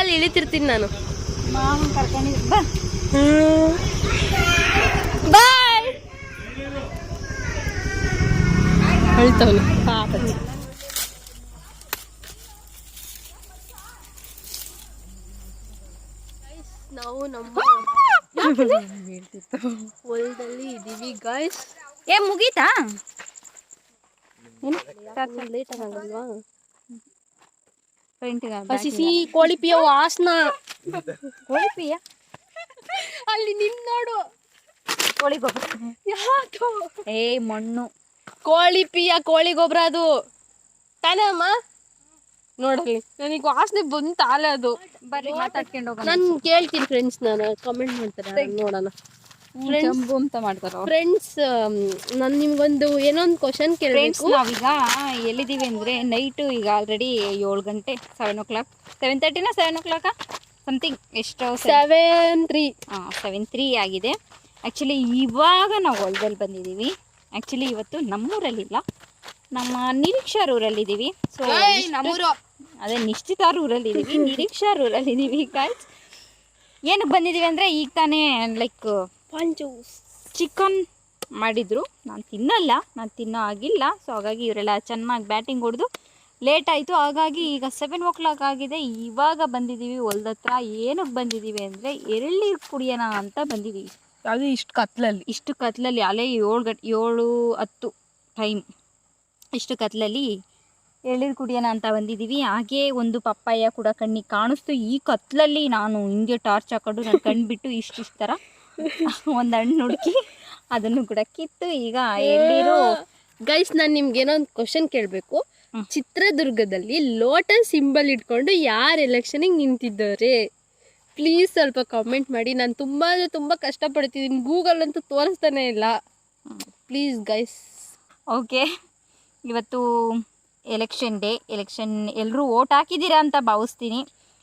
ಕಾಲಲ್ಲಿ ಇಳಿತಿರ್ತೀನಿ ನಾನು. ಬಾಯ್. ಅಳ್ತವನು ಪಾಪ. ನಾವು ನಮ್ಮ ಹೊಲದಲ್ಲಿ ಇದೀವಿ ಗಾಯ್ಸ್ ಏ ಮುಗೀತಾ? ಲೇಟ್ ಆಗಲ್ವಾ? ಹಸಿಸಿ ಕೋಳಿ ಪಿಯ ವಾಸನ. ಕೋಳಿಪಿಯ? ಅಲ್ಲಿ ನಿನ್ ನೋಡು. ಕೋಳಿ ಗೊಬ್ಬರ ಯಾಕೋ ಏ ಮಣ್ಣು. ಕೋಳಿ ಪಿಯ ಕೋಳಿ ಗೊಬ್ಬರ ಅದು. ತಾನೇ ಅಮ್ಮ? ನೋಡಲಿ ನನಗೆ ವಾಸನೆ ಬಂತು ಅದು. ಬರ್ರಿ ಮಾತಾಡ್ಕೊಂಡು ಹೋಗೋಣ. ನಾನು ಕೇಳ್ತೀನಿ ಫ್ರೆಂಡ್ಸ್ ನಾನು ಕಮೆಂಟ್ ಮಾಡ್ತಾರೆ ನೋಡೋಣ. ಅಂತ ಮಾಡ್ತಾರ ಫ್ರೆಂಡ್ಸ್ ನಾನು ನಿಮ್ಗೊಂದು ಏನೋ ಒಂದು ಕ್ವಶನ್ ಫ್ರೆಂಡ್ಸ್ ಕೇಳಬೇಕು ನಾವೀಗ ಎಲ್ಲಿದ್ದೀವಿ ಅಂದರೆ ನೈಟು ಈಗ ಆಲ್ರೆಡಿ ಏಳು ಗಂಟೆ ಸೆವೆನ್ ಓ ಕ್ಲಾಕ್ ಸೆವೆನ್ ತರ್ಟಿನ ಸೆವೆನ್ ಓ ಕ್ಲಾಕಾ ಸಮಥಿಂಗ್ ಎಷ್ಟು ಸೆವೆನ್ ತ್ರೀ ಸೆವೆನ್ ತ್ರೀ ಆಗಿದೆ. ಆ್ಯಕ್ಚುಲಿ ಇವಾಗ ನಾವು ಹೊಲದಲ್ಲಿ ಬಂದಿದ್ದೀವಿ. ಆ್ಯಕ್ಚುಲಿ ಇವತ್ತು ನಮ್ಮೂರಲ್ಲಿಲ್ಲ. ನಮ್ಮ ನಿರೀಕ್ಷಾರ್ ಊರಲ್ಲಿದ್ದೀವಿ. ಸೊ ನಮ್ಮೂರು. ಅದೇ ನಿಶ್ಚಿತಾರ್ ಊರಲ್ಲಿದ್ದೀವಿ. ನಿರೀಕ್ಷಾರ್ ಊರಲ್ಲಿದ್ದೀವಿ ಗಾಯ್ಸ್ ಏನಕ್ಕೆ ಬಂದಿದ್ದೀವಿ ಅಂದರೆ ಈಗ ತಾನೇ ಲೈಕ್ ಪಂಚು ಚಿಕನ್ ಮಾಡಿದರು. ನಾನು ತಿನ್ನಲ್ಲ ನಾನು ತಿನ್ನೋ ಆಗಿಲ್ಲ ಸೊ ಹಾಗಾಗಿ ಇವರೆಲ್ಲ ಚೆನ್ನಾಗಿ ಬ್ಯಾಟಿಂಗ್ ಹೊಡೆದು ಲೇಟ್ ಆಯಿತು. ಹಾಗಾಗಿ ಈಗ ಸೆವೆನ್ ಓ ಕ್ಲಾಕ್ ಆಗಿದೆ. ಇವಾಗ ಬಂದಿದ್ದೀವಿ ಹೊಲ್ದ ಹತ್ರ ಏನಕ್ಕೆ ಬಂದಿದ್ದೀವಿ ಅಂದರೆ ಎರಳೀರು ಕುಡಿಯೋಣ ಅಂತ ಬಂದಿದ್ದೀವಿ ಅದು ಇಷ್ಟು ಕತ್ಲಲ್ಲಿ. ಇಷ್ಟು ಕತ್ಲಲ್ಲಿ ಅಲೆ ಏಳು ಗಂಟೆ ಏಳು ಹತ್ತು ಟೈಮ್ ಇಷ್ಟು ಕತ್ಲಲ್ಲಿ ಎಳ್ನೀರು ಕುಡಿಯೋಣ ಅಂತ ಬಂದಿದ್ದೀವಿ ಹಾಗೇ ಒಂದು ಪಪ್ಪಾಯ ಕೂಡ ಕಣ್ಣಿಗೆ ಕಾಣಿಸ್ತು. ಈ ಕತ್ಲಲ್ಲಿ ನಾನು ಹಿಂಗೆ ಟಾರ್ಚ್ ಹಾಕೊಂಡು ನಾನು ಕಣ್ಬಿಟ್ಟು ಇಷ್ಟಿಷ್ಟು ಥರ ಒಂದು ಹಣ್ಣು ಹುಡುಕಿ ಅದನ್ನು ಕೂಡ ಕಿತ್ತು ಈಗ ಗೈಸ್ ನಾನು ನಿಮ್ಗೆ ಏನೋ ಒಂದು ಕ್ವಶನ್ ಕೇಳಬೇಕು. ಚಿತ್ರದುರ್ಗದಲ್ಲಿ ಲೋಟಸ್ ಸಿಂಬಲ್ ಇಟ್ಕೊಂಡು ಯಾರು ಎಲೆಕ್ಷನಿಗೆ ನಿಂತಿದ್ದಾರೆ? ಪ್ಲೀಸ್ ಸ್ವಲ್ಪ ಕಾಮೆಂಟ್ ಮಾಡಿ. ನಾನು ತುಂಬ ಅಂದರೆ ತುಂಬ ಕಷ್ಟಪಡ್ತಿದ್ದೀನಿ ಗೂಗಲ್ ಅಂತೂ ತೋರಿಸ್ತಾನೆ ಇಲ್ಲ. ಪ್ಲೀಸ್ ಗೈಸ್ ಓಕೆ ಇವತ್ತು ಎಲೆಕ್ಷನ್ ಡೇ ಎಲೆಕ್ಷನ್ ಎಲ್ಲರೂ ವೋಟ್ ಹಾಕಿದ್ದೀರಾ ಅಂತ ಭಾವಿಸ್ತೀನಿ.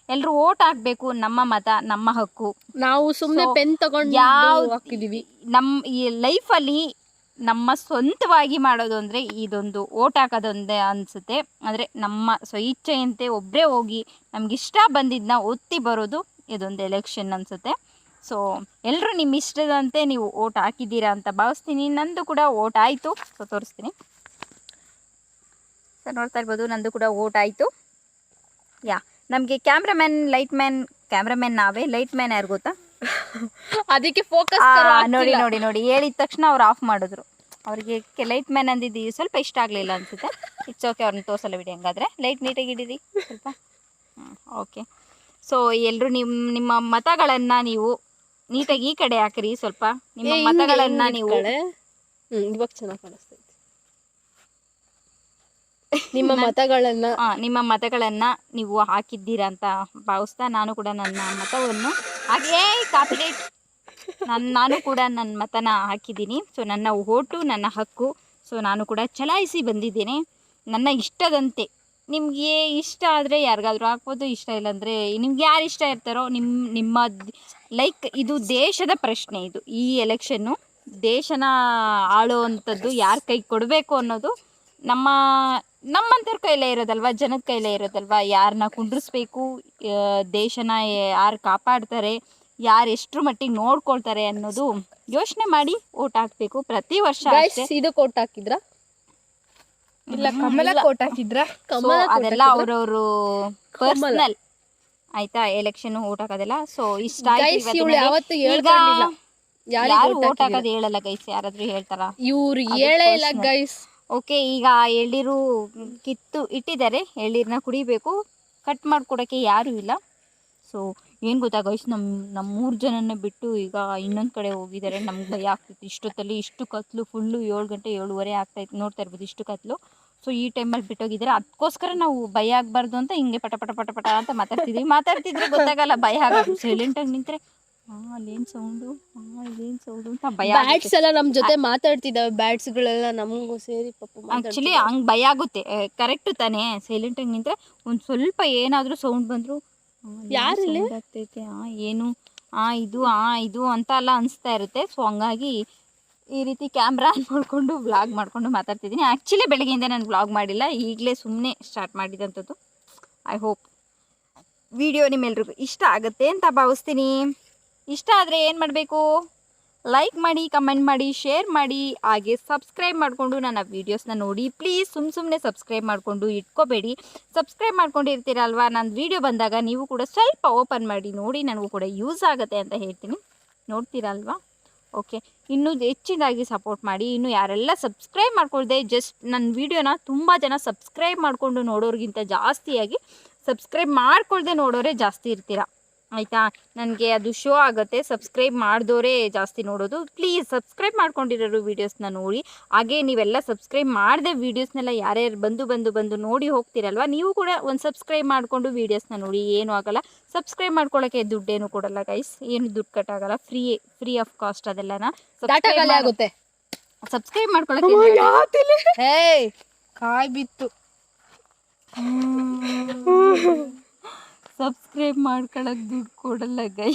ಎಲ್ಲರೂ ಓಟ್ ಹಾಕ್ಬೇಕು ನಮ್ಮ ಮತ ನಮ್ಮ ಹಕ್ಕು. ನಾವು ಸುಮ್ಮನೆ ಪೆನ್ ತಗೊಂಡು ಯಾವ ಹಾಕಿದೀವಿ. ನಮ್ಮ ಈ ಲೈಫಲ್ಲಿ ನಮ್ಮ ಸ್ವಂತವಾಗಿ ಮಾಡೋದು ಅಂದ್ರೆ ಇದೊಂದು ಓಟ್ ಹಾಕೋದೊಂದೇ ಅನ್ಸುತ್ತೆ. ಅಂದರೆ ನಮ್ಮ ಸ್ವಇಚ್ಛೆಯಂತೆ ಒಬ್ಬರೇ ಹೋಗಿ ನಮಗಿಷ್ಟ ಬಂದಿದ್ನ ಒತ್ತಿ ಬರೋದು ಇದೊಂದು ಎಲೆಕ್ಷನ್ ಅನ್ಸುತ್ತೆ. ಸೊ ಎಲ್ಲರೂ ನಿಮ್ಮ ಇಷ್ಟದಂತೆ ನೀವು ಓಟ್ ಹಾಕಿದ್ದೀರಾ ಅಂತ ಭಾವಿಸ್ತೀನಿ. ನಂದು ಕೂಡ ಓಟ್ ಆಯ್ತು. ಸೊ ತೋರಿಸ್ತೀನಿ. ಸರ್ ನೋಡ್ತಾ ಇರ್ಬೋದು ನಂದು ಕೂಡ ಓಟ್ ಆಯ್ತು. ಯಾ. ನಮಗೆ ಕ್ಯಾಮ್ರಾಮ್ಯಾನ್ ಲೈಟ್ ಮ್ಯಾನ್ ಕ್ಯಾಮ್ರಾಮ್ಯಾನ್ ನಾವೇ ಲೈಟ್ ಮ್ಯಾನ್ ಯಾರು ಗೊತ್ತಾ? ಅದಕ್ಕೆ ಫೋಕಸ್ ನೋಡಿ ನೋಡಿ ನೋಡಿ ಹೇಳಿದ ತಕ್ಷಣ ಅವ್ರು ಆಫ್ ಮಾಡಿದ್ರು. ಅವ್ರಿಗೆ ಲೈಟ್ ಮ್ಯಾನ್ ಅಂದಿದ್ದೀವಿ ಸ್ವಲ್ಪ ಇಷ್ಟ ಆಗಲಿಲ್ಲ ಅನ್ಸುತ್ತೆ. ಇಟ್ಸ್ ಓಕೆ ಅವ್ರನ್ನ ತೋರಿಸಲ್ಲ ಬಿಡಿ ಹಂಗಾದ್ರೆ. ಲೈಟ್ ನೀಟಾಗಿ ಇಡೀರಿ ಸ್ವಲ್ಪ. ಓಕೆ ಸೊ ಎಲ್ಲರೂ ನಿಮ್ಮ ನಿಮ್ಮ ಮತಗಳನ್ನು ನೀವು ನೀಟಾಗಿ ಈ ಕಡೆ ಹಾಕ್ರಿ ಸ್ವಲ್ಪ. ನಿಮ್ಮ ಮತಗಳನ್ನು ನೀವು ಇವಾಗ ಚೆನ್ನಾಗಿ ಕಾಣಿಸ್ತೈತೆ ನಿಮ್ಮ ಮತಗಳನ್ನ ಆ, ನಿಮ್ಮ ಮತಗಳನ್ನ ನೀವು ಹಾಕಿದ್ದೀರಾ ಅಂತ ಭಾವಿಸ್ತಾ ನಾನು ಕೂಡ ನನ್ನ ಮತವನ್ನು ಹಾಗೇ ನಾನು ನಾನು ಕೂಡ ನನ್ನ ಮತನ ಹಾಕಿದ್ದೀನಿ. ಸೊ ನನ್ನ ಓಟು ನನ್ನ ಹಕ್ಕು. ಸೊ ನಾನು ಕೂಡ ಚಲಾಯಿಸಿ ಬಂದಿದ್ದೇನೆ. ನನ್ನ ಇಷ್ಟದಂತೆ. ನಿಮಗೆ ಇಷ್ಟ ಆದರೆ ಯಾರಿಗಾದ್ರೂ ಹಾಕ್ಬೋದು ಇಷ್ಟ ಇಲ್ಲಾಂದರೆ ನಿಮ್ಗೆ ಯಾರು ಇಷ್ಟ ಇರ್ತಾರೋ ನಿಮ್ಮ ನಿಮ್ಮ ಲೈಕ್ ಇದು ದೇಶದ ಪ್ರಶ್ನೆ ಇದು. ಈ ಎಲೆಕ್ಷನ್ನು ದೇಶನ ಆಳುವಂಥದ್ದು ಯಾರ ಕೈ ಕೊಡಬೇಕು ಅನ್ನೋದು ನಮ್ಮ ನಮ್ಮಂಥವ್ರ ಕೈಲೇ ಇರೋದಲ್ವಾ? ಜನದ ಕೈಲೇ ಇರೋದಲ್ವಾ? ಯಾರನ್ನ ಕುಂಡ್ರಿಸ್ಬೇಕು ದೇಶನ ಯಾರು ಕಾಪಾಡ್ತಾರೆ ಯಾರು ಎಷ್ಟರ ಮಟ್ಟಿಗೆ ನೋಡ್ಕೊಳ್ತಾರೆ ಅನ್ನೋದು ಯೋಚನೆ ಮಾಡಿ ಓಟ್ ಹಾಕಬೇಕು. ಪ್ರತಿ ವರ್ಷ. ಇದು ಕೋಟ್ ಹಾಕಿದ್ರ? ಇಲ್ಲ ಕಮಲ ಕೋಟ್ ಹಾಕಿದ್ರ? ಕಮಲ ಅದೆಲ್ಲ ಅವ್ರವ್ರು ಪರ್ಸನಲ್ ಆಯ್ತಾ? Election vote ಹಾಕೋದೆಲ್ಲ? ಸೊ ಇಷ್ಟ ಯಾರು ಓಟ್ ಹಾಕೋದು ಹೇಳಲ್ಲ ಗೈಸ್ ಯಾರಾದ್ರೂ ಹೇಳ್ತಾರ? ಇವ್ರು ಹೇಳೇ ಇಲ್ಲ. ಗೈಸ್ ಓಕೆ, ಈಗ ಎಳ್ನೀರು ಕಿತ್ತು ಇಟ್ಟಿದ್ದಾರೆ. ಎಳ್ನೀರನ್ನ ಕುಡಿಬೇಕು. ಕಟ್ ಮಾಡಿಕೊಡೋಕ್ಕೆ ಯಾರೂ ಇಲ್ಲ. ಸೊ ಏನು ಗೊತ್ತಾ ಗೈಸ್ ನಮ್ಮ ನಮ್ಮ ಮೂರು ಜನನ ಬಿಟ್ಟು ಈಗ ಇನ್ನೊಂದು ಕಡೆ ಹೋಗಿದ್ದಾರೆ. ನಮ್ಗೆ ಭಯ ಆಗ್ತಿತ್ತು. ಇಷ್ಟೊತ್ತಲ್ಲಿ ಇಷ್ಟು ಕತ್ಲು ಫುಲ್ಲು ಏಳು ಗಂಟೆ ಏಳುವರೆ ಆಗ್ತಾಯಿತ್ತು ನೋಡ್ತಾ ಇರ್ಬೋದು ಇಷ್ಟು ಕತ್ಲು. ಸೊ ಈ ಟೈಮಲ್ಲಿ ಬಿಟ್ಟೋಗಿದ್ದಾರೆ. ಅದಕ್ಕೋಸ್ಕರ ನಾವು ಭಯ ಆಗಬಾರ್ದು ಅಂತ ಹಿಂಗೆ ಪಟ ಪಟ ಪಟ ಪಟ ಅಂತ ಮಾತಾಡ್ತಿದ್ವಿ. ಮಾತಾಡ್ತಿದ್ರೆ ಗೊತ್ತಾಗಲ್ಲ, ಭಯ ಆಗೋದು. ಸೈಲೆಂಟಾಗಿ ನಿಂತರೆ ಅಲ್ಲೇನು ಸೌಂಡು ಇಲ್ಲೇನು ಸೌಂಡು ಅಂತ ಭಯ. ಬ್ಯಾಟ್ಸ್ ಎಲ್ಲ ನಮ್ ಜೊತೆ ಮಾತಾಡ್ತಿದ್ದಾವೆ ಬ್ಯಾಟ್ಸ್ ಗಳೆಲ್ಲ ನಮಗೂ ಸೇರಿ ಪಾಪ ಆ್ಯಕ್ಚುಲಿ ಹಂಗೆ ಭಯ ಆಗುತ್ತೆ. ಕರೆಕ್ಟ್ ತಾನೇ ಸೈಲೆಂಟಾಗಿ ನಿಂತ್ರೆ ಒಂದು ಸ್ವಲ್ಪ ಏನಾದ್ರೂ ಸೌಂಡ್ ಬಂದ್ರು ಯಾರು ಆ ಆಗ್ತೈತೆ? ಹಾಂ ಏನು? ಆ ಇದು ಆ ಇದು ಅಂತ ಎಲ್ಲ ಅನಿಸ್ತಾ ಇರುತ್ತೆ. ಸೊ ಹಂಗಾಗಿ ಈ ರೀತಿ ಕ್ಯಾಮ್ರಾ ಬ್ಲಾಗ್ ವ್ಲಾಗ್ ಮಾತಾಡ್ತಿದೀನಿ ಮಾತಾಡ್ತಿದ್ದೀನಿ. ಆ್ಯಕ್ಚುಲಿ ಬೆಳಗ್ಗೆಯಿಂದ ನಾನು ವ್ಲಾಗ್ ಮಾಡಿಲ್ಲ. ಈಗಲೇ ಸುಮ್ಮನೆ ಸ್ಟಾರ್ಟ್ ಮಾಡಿದಂಥದ್ದು. ಐ ಹೋಪ್ ವಿಡಿಯೋ ನಿಮ್ಮೆಲ್ರಿಗೂ ಇಷ್ಟ ಆಗುತ್ತೆ ಅಂತ ಭಾವಿಸ್ತೀನಿ. ಇಷ್ಟ ಆದರೆ ಏನು ಮಾಡಬೇಕು? ಲೈಕ್ ಮಾಡಿ ಕಮೆಂಟ್ ಮಾಡಿ ಶೇರ್ ಮಾಡಿ, ಹಾಗೆ ಸಬ್ಸ್ಕ್ರೈಬ್ ಮಾಡಿಕೊಂಡು ನನ್ನ ವೀಡಿಯೋಸ್ನ ನೋಡಿ. ಪ್ಲೀಸ್ ಸುಮ್ಮ ಸುಮ್ಮನೆ ಸಬ್ಸ್ಕ್ರೈಬ್ ಮಾಡಿಕೊಂಡು ಇಟ್ಕೋಬೇಡಿ. ಸಬ್ಸ್ಕ್ರೈಬ್ ಮಾಡ್ಕೊಂಡಿರ್ತೀರಲ್ವಾ? ನನ್ನ ವೀಡಿಯೋ ಬಂದಾಗ ನೀವು ಕೂಡ ಸ್ವಲ್ಪ ಓಪನ್ ಮಾಡಿ, ನೋಡಿ ನನಗೂ ಕೂಡ ಯೂಸ್ ಆಗುತ್ತೆ ಅಂತ ಹೇಳ್ತೀನಿ. ನೋಡ್ತೀರಲ್ವಾ? ಓಕೆ ಇನ್ನೂ ಹೆಚ್ಚಿನದಾಗಿ ಸಪೋರ್ಟ್ ಮಾಡಿ, ಇನ್ನು ಯಾರೆಲ್ಲ ಸಬ್ಸ್ಕ್ರೈಬ್ ಮಾಡ್ಕೊಳ್ದೆ ಜಸ್ಟ್ ನನ್ನ ವೀಡಿಯೋನ ತುಂಬ ಜನ ಸಬ್ಸ್ಕ್ರೈಬ್ ಮಾಡಿಕೊಂಡು ನೋಡೋರಿಗಿಂತ ಜಾಸ್ತಿಯಾಗಿ ಸಬ್ಸ್ಕ್ರೈಬ್ ಮಾಡ್ಕೊಳ್ದೆ ನೋಡೋರೇ ಜಾಸ್ತಿ ಇರ್ತೀರ? ಆಯಿತಾ? ನನಗೆ ಅದು ಶೋ ಆಗುತ್ತೆ. ಸಬ್ಸ್ಕ್ರೈಬ್ ಮಾಡಿದವರೇ ಜಾಸ್ತಿ ನೋಡೋದು. ಪ್ಲೀಸ್ ಸಬ್ಸ್ಕ್ರೈಬ್ ಮಾಡ್ಕೊಂಡಿರೋರು ವೀಡಿಯೋಸ್ನ ನೋಡಿ. ಹಾಗೆ ನೀವೆಲ್ಲ ಸಬ್ಸ್ಕ್ರೈಬ್ ಮಾಡದೆ ವೀಡಿಯೋಸ್ನೆಲ್ಲ ಯಾರ್ಯಾರು ಬಂದು ಬಂದು ಬಂದು ನೋಡಿ ಹೋಗ್ತೀರಲ್ವ? ನೀವು ಕೂಡ ಒಂದು ಸಬ್ಸ್ಕ್ರೈಬ್ ಮಾಡಿಕೊಂಡು ವೀಡಿಯೋಸ್ನ ನೋಡಿ. ಏನೂ ಆಗಲ್ಲ. ಸಬ್ಸ್ಕ್ರೈಬ್ ಮಾಡ್ಕೊಳ್ಳೋಕ್ಕೆ ದುಡ್ಡೇನು ಕೊಡಲ್ಲ ಗೈಸ್ ಏನು ದುಡ್ಡು ಕಟ್ಟಾಗಲ್ಲ. ಫ್ರೀ ಫ್ರೀ ಆಫ್ ಕಾಸ್ಟ್ ಅದೆಲ್ಲನ ಆಗುತ್ತೆ. ಸಬ್ಸ್ಕ್ರೈಬ್ ಮಾಡ್ಕೊಳ್ಳೋಕೆ ಕಾಯ್ ಬಿತ್ತು. ಸಬ್ಸ್ಕ್ರೈಬ್ ಮಾಡ್ಕೊಳಕ್ ದುಡ್ಡು ಕೊಡಲ್ಲ ಗೈ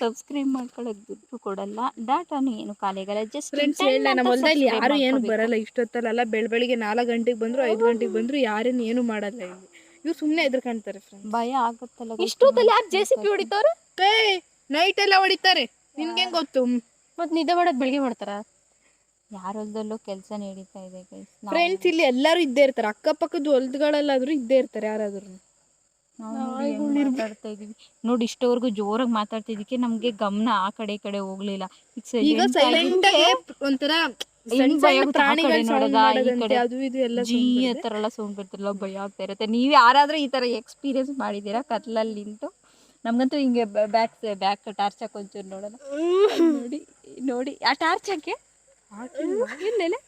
ಸಬ್ಸ್ಕ್ರೈಬ್ ಮಾಡ್ಕೊಳಕ್ ದುಡ್ಡು ಕೊಡಲ್ಲ. ಡಾಟಾನು ಏನು ಕಾಲೇಜಲ್ಲ ಜಸ್ಟ್ ಫ್ರೆಂಡ್ಸ್ ಹೇಳ ನಮ್ಮ ಹೊಲದಲ್ಲಿ ಯಾರು ಏನು ಬರಲ್ಲ ಇಷ್ಟೊತ್ತಲ್ಲ ಬೆಳ ಬೆಳಿಗ್ಗೆ ನಾಲ್ಕು ಗಂಟೆಗೆ ಬಂದ್ರು ಐದು ಗಂಟೆಗೆ ಬಂದ್ರು ಯಾರೇನು ಏನು ಮಾಡಲ್ಲ ಇಲ್ಲಿ. ಇವ್ರು ಸುಮ್ಮನೆ ಎದ್ರಕಾಣ್ತಾರೆ ಕಾಣ್ತಾರೆ ಭಯ ಆಗುತ್ತಲ್ಲ. ಇಷ್ಟೊತ್ತಲ್ಲಿ ಯಾರು ಜೆ ಸಿ ಪಿ ಹೊಡಿತಾರೆ ನೈಟ್ ಎಲ್ಲ ಹೊಡಿತಾರೆ. ನಿನ್ಗೆ ಗೊತ್ತು? ಮತ್ತೆ ನಿದ್ದೆ ಮಾಡೋದು ಬೆಳಿಗ್ಗೆ ಮಾಡ್ತಾರ ಯಾರ್ ಹೊಲ್ದಲ್ಲೂ ಕೆಲಸ ನಡೀತಾ ಇದೆ ಗೈಸ್ ಫ್ರೆಂಡ್ಸ್ ಇಲ್ಲಿ ಎಲ್ಲರೂ ಇದ್ದೇ ಇರ್ತಾರೆ. ಅಕ್ಕಪಕ್ಕದ ಹೊಲದಗಳಲ್ಲಾದ್ರೂ ಇದ್ದೇ ಇರ್ತಾರೆ ಯಾರಾದ್ರೂ ಮಾತಾಡ್ತಾ ಇದೀವಿ. ನೋಡಿ ಇಷ್ಟವರೆಗೂ ಜೋರಾಗಿ ಮಾತಾಡ್ತಿದ್ದಕ್ಕೆ ನಮ್ಗೆ ಗಮನ ಆ ಕಡೆ ಈ ಕಡೆ ಹೋಗ್ಲಿಲ್ಲ. ಈಗ ಈಗ silent ಸೈಲೆಂಟ್ ಆಗಿ ಒಂಥರ ಸಣ್ಣ ಭಯ ಸಣ್ಣ ಆಗುತ್ತೆ? ಆ ಕಡೆ ಪ್ರಾಣಿಗಳು sound ಈ ಮಾಡೋದಂತೆ, ಕಡೆ ಅದು ಇದು ಎಲ್ಲ ಜೀ sound ಆ ಬರುತ್ತೆ. ಥರ ಎಲ್ಲ ಸೌಂಡ್ ಬರ್ತಿರಲ್ಲ ಭಯ ಆಗ್ತಾ ಇರುತ್ತೆ. ನೀವ್ ಯಾರಾದ್ರೂ ಈ ತರ ಎಕ್ಸ್ಪೀರಿಯನ್ಸ್ ಮಾಡಿದೀರಾ ಕತ್ಲಲ್ಲಿ ನಿಂತು? ನಮ್ಗಂತೂ ಹಿಂಗೆ ಬ್ಯಾಕ್ ಬ್ಯಾಕ್ ಟಾರ್ಚ್ ಹಾಕೊಂಚೂರು ನೋಡೋಣ. ನೋಡಿ ನೋಡಿ. ಆ ಟಾರ್ಚ್ ಹಾಕಿ ಎಲ್ಲೆಲೆ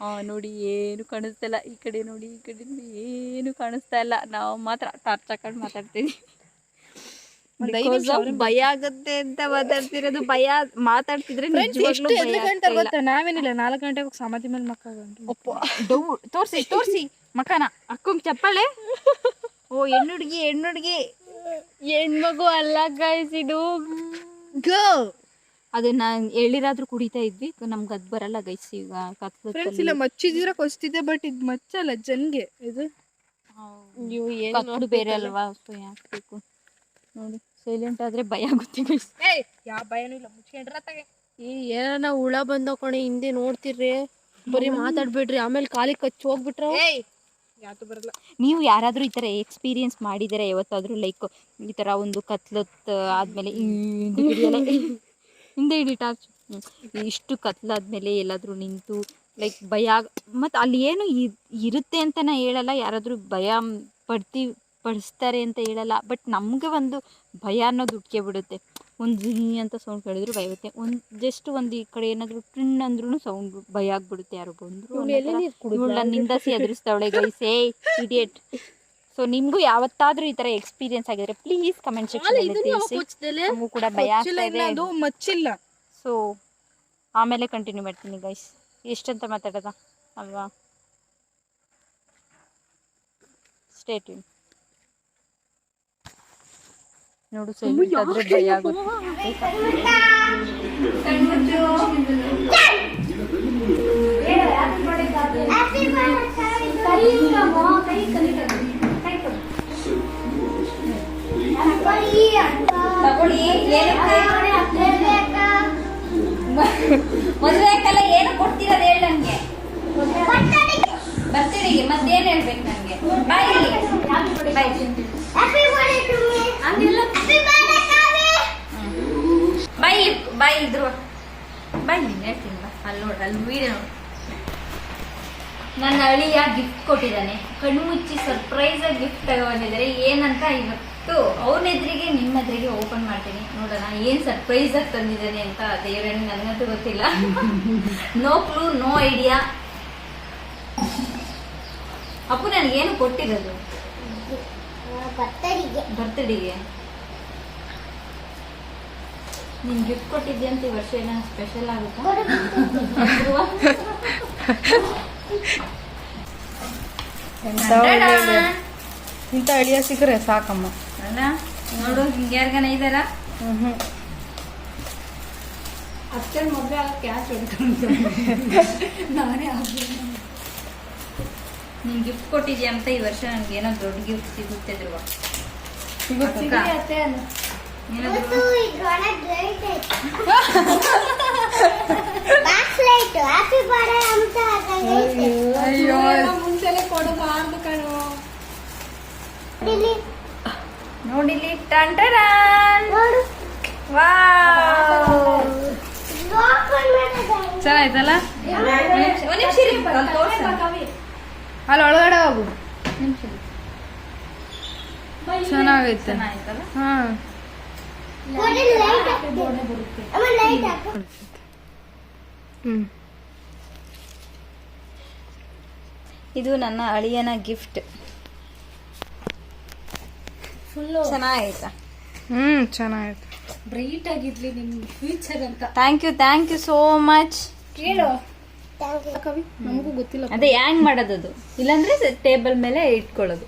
ಹಾ ನೋಡಿ ಏನು ಕಾಣಿಸ್ತಾ ಇಲ್ಲ. ಈ ಕಡೆ ನೋಡಿ ಈ ಕಡೆ ಏನು ಕಾಣಿಸ್ತಾ ಇಲ್ಲ. ನಾವು ಮಾತ್ರ ಟಾರ್ಚ್ ಹಾಕೊಂಡು ಮಾತಾಡ್ತೀವಿ ಭಯ ಆಗತ್ತೆ ಅಂತ ಮಾತಾಡ್ತಿರೋದು. ಭಯ ಮಾತಾಡ್ತಿದ್ರೆ ನಾವೇನಿಲ್ಲ. ನಾಲ್ಕು ಗಂಟೆಗೆ ಹೋಗಿ ಸಮಾಧಿ ಮೇಲೆ ಮಕ್ಕ ತೋರ್ಸಿ ತೋರ್ಸಿ. ಮಕ್ಕನ ಅಕ್ಕಂಗ್ ಚಪ್ಪಾಳೆ? ಓ ಹೆಣ್ಣುಡ್ಗಿ ಹೆಣ್ಣುಡ್ಗಿ. ಹೆಣ್ಮಗು ಅಲ್ಲ ಇದು. ಗೋ ಅದನ್ನ ಎಳ್ಳಿರಾದ್ರೂ ಕುಡಿತಾ ಇದ್ವಿ ನಮ್ಗೆ ಅದ್ ಬರಲ್ಲ ಗೈಸ್ ಈಗ ಫ್ರೆಂಡ್ಸ್ ಇಲ್ಲ ಮಚ್ಚಿದಿರ ಕೊಸ್ತಿದೆ ಬಟ್ ಇದು ಮಚ್ಚಲ್ಲ ಜನ್ಗೆ ಇದು. ನೀವು ಏನು ಕತ್ಲು ಬೇರೆ ಅಲ್ವಾ ಸೊ ಯಾಕೆ ನೋಡಿ ಸೈಲೆಂಟ್ ಆದ್ರೆ ಭಯ ಆಗುತ್ತೆ ಗೈಸ್. ಯಾವ ಭಯನೂ ಇಲ್ಲ ಮುಚ್ಕೊಂಡ್ರ ತಗೆ. ಈ ಏನಾರ ಹುಳ ಬಂದ ಕೊಣೆ ಹಿಂದೆ ನೋಡ್ತಿರ್ರಿ. ಬರೀ ಮಾತಾಡ್ಬಿಡ್ರಿ ಆಮೇಲೆ ಕಾಲಿ ಕಚ್ಚಿ ಹೋಗ್ಬಿಟ್ರೆ? ಯಾತು ಬರಲ್ಲ. ನೀವು ಯಾರಾದ್ರೂ ಈ ಥರ ಎಕ್ಸ್ಪೀರಿಯನ್ಸ್ ಮಾಡಿದ್ದೀರಾ ಯಾವತ್ತಾದ್ರೂ ಲೈಕ್ ಈ ತರ ಒಂದು ಕತ್ಲತ್ ಆದ್ಮೇಲೆ ಹಿಂದೆ ಹಿಡಿ ಟಾರ್ಚ್ ಇಷ್ಟು ಕತ್ಲಾದ್ಮೇಲೆ ಎಲ್ಲಾದರೂ ನಿಂತು ಲೈಕ್ ಭಯ ಮತ್ತು ಅಲ್ಲಿ ಏನು ಇರುತ್ತೆ ಅಂತ ನಾ ಹೇಳಲ್ಲ ಯಾರಾದರೂ ಭಯ ಪಡ್ತಿ ಪಡಿಸ್ತಾರೆ ಅಂತ ಹೇಳಲ್ಲ ಬಟ್ ನಮಗೆ ಒಂದು ಭಯ ಅನ್ನೋದು ಉಟ್ಕೆ ಬಿಡುತ್ತೆ. ಒಂದು ಝೀ ಅಂತ ಸೌಂಡ್ ಕೇಳಿದ್ರು ಭಯ ಆಗುತ್ತೆ. ಒಂದು ಜಸ್ಟ್ ಒಂದು ಈ ಕಡೆ ಏನಾದರೂ ಟ್ರಿನ್ ಅಂದ್ರೂ ಸೌಂಡ್ ಭಯ ಆಗ್ಬಿಡುತ್ತೆ ಯಾರೋ ಬಂದರು ಇವಳ ನಿಂದಸಿ ಎದುರಿಸ್ತಾವಳೆ ಗೈಸೇ ಇಡಿಯಟ್ ಸೊ ನಿಮಗೂ ಯಾವತ್ತಾದ್ರೂ ಈ ತರ ಎಕ್ಸ್ಪೀರಿಯನ್ಸ್ ಆಗಿದ್ರೆ ಪ್ಲೀಸ್ ಕಮೆಂಟ್ ಸೆಕ್ಷನ್ ತಿಳಿಸಿ. ನಮಗೂ ಕೂಡ ಭಯ ಮಚ್ಚಿಲ್ಲ ಆಗ್ತಾ ಇದೆ. ಅದು ಮಚ್ಚಿಲ್ಲ. ಸೊ ಆಮೇಲೆ ಕಂಟಿನ್ಯೂ ಮಾಡ್ತೀನಿ ಗೈಸ್ ಎಷ್ಟಂತ ಮಾತಾಡೋದ? ಅಲ್ವಾ? ಸ್ಟೇಟ್ ನೋಡು ಸೈಲೆಂಟ್ ಆದ್ರೆ ಭಯ ಆಗುತ್ತೆ. ಮದುವೆಗೆಲ್ಲ ಏನು ಕೊಡ್ತೀರದು ಹೇಳಿ ನನಗೆ ಬರ್ತೀರಿಗೆ, ಮತ್ತೇನು ಹೇಳ್ಬೇಕು ನನಗೆ ಬಾಯ್ ಬಾಯ್ ಹಂಗೆಲ್ಲ ಬಾಯ್ ಇದ್ರು. ಬಾಯ್ ಹೇಳ್ತೀನಿ ಬಾ. ಅಲ್ಲಿ ನೋಡ್ರಿ ಅಲ್ಲಿ ವೀಡಿಯೋ ನನ್ನ ಅಳಿಯ ಗಿಫ್ಟ್ ಕೊಟ್ಟಿದ್ದಾನೆ. ಕಣ್ಣು ಮುಚ್ಚಿ ಸರ್ಪ್ರೈಸ್ ಆಗಿ ಗಿಫ್ಟ್ ತಗೊಂಡಿದ್ದಾರೆ ಏನಂತ ಇವತ್ತು ಅವನ ಎದುರಿಗೆ ನಿಮ್ಮ ಎದುರಿಗೆ ಓಪನ್ ಮಾಡ್ತೀನಿ. ನೋಡೋಣ ಏನ್ ಸರ್ಪ್ರೈಸ್ ಆಗಿ ತಂದಿದ್ದಾನೆ ಅಂತ ದೇವರನ್ನ ನನಗಂತೂ ಗೊತ್ತಿಲ್ಲ. No clue no idea Appu ನನಗೇನು ಕೊಟ್ಟಿರೋದು? ಬರ್ತಡೆಗೆ ನಿನ್ ಗಿಫ್ಟ್ ಕೊಟ್ಟಿದ್ದೆ ಅಂತ ಈ ವರ್ಷ ಏನೋ ಸ್ಪೆಷಲ್ ಆಗುತ್ತಾ? ಇಂಥ ಐಡಿಯಾ ಸಿಕ್ಕರೆ ಸಾಕಮ್ಮ. ಅಲ್ಲ ನೋಡು ಹಿಂಗೆ ಯಾರ್ಗನ ಇದಾರ? ಅಷ್ಟೇ ಮದುವೆ ಆಗ ಕ್ಯಾಶ್ ಹೊಡ್ಕೊಂಡು ನಾನೇ ನೀನ್ ಗಿಫ್ಟ್ ಕೊಟ್ಟಿದ್ಯಾ ಅಂತ ಈ ವರ್ಷ ನನ್ಗೆ ಏನೋ ದೊಡ್ಡ ಗಿಫ್ಟ್ ಸಿಗುತ್ತೆ ಧ್ರುವ. ಅಯ್ಯೋ. ಮುಂಚೆನೆ ಕೊಡು ಇಲ್ಲಿ ನೋಡಿಲಿ? ಟನ್ ವಾವ್! ಚೆನ್ನಾಯ್ತಲ್ಲ? ಒಂದ್ ನಿಮಿಷ ಇರಿ, ನಾನ್ ತೋರ್ಸು. ಅಲ್ಲಿ ಒಳಗಡೆ ಹೋಗು. ಚೆನ್ನಾಗೈತೆ. ಹಾ. ಇದು ನನ್ನ ಅಳಿಯನ ಗಿಫ್ಟ್. ಚೆನ್ನಾಗೈತಾ. ಹ್ಮ್ ಚೆನ್ನಾಗೈತೆ. ಬ್ರೈಟ್ ಆಗಿರ್ಲಿ ನಿಮ್ಮ ಫ್ಯೂಚರ್ ಅಂತ. Thank you thank you so much ಕೇಳು. ಥ್ಯಾಂಕ್ ಯು ಕವಿ ನಮಗೂ ಗೊತ್ತಿಲ್ಲ. ಅದೇ ಹ್ಯಾಂಗ್ ಮಾಡೋದು ಅದು ಇಲ್ಲಾಂದ್ರೆ ಟೇಬಲ್ ಮೇಲೆ ಇಟ್ಕೊಳ್ಳೋದು.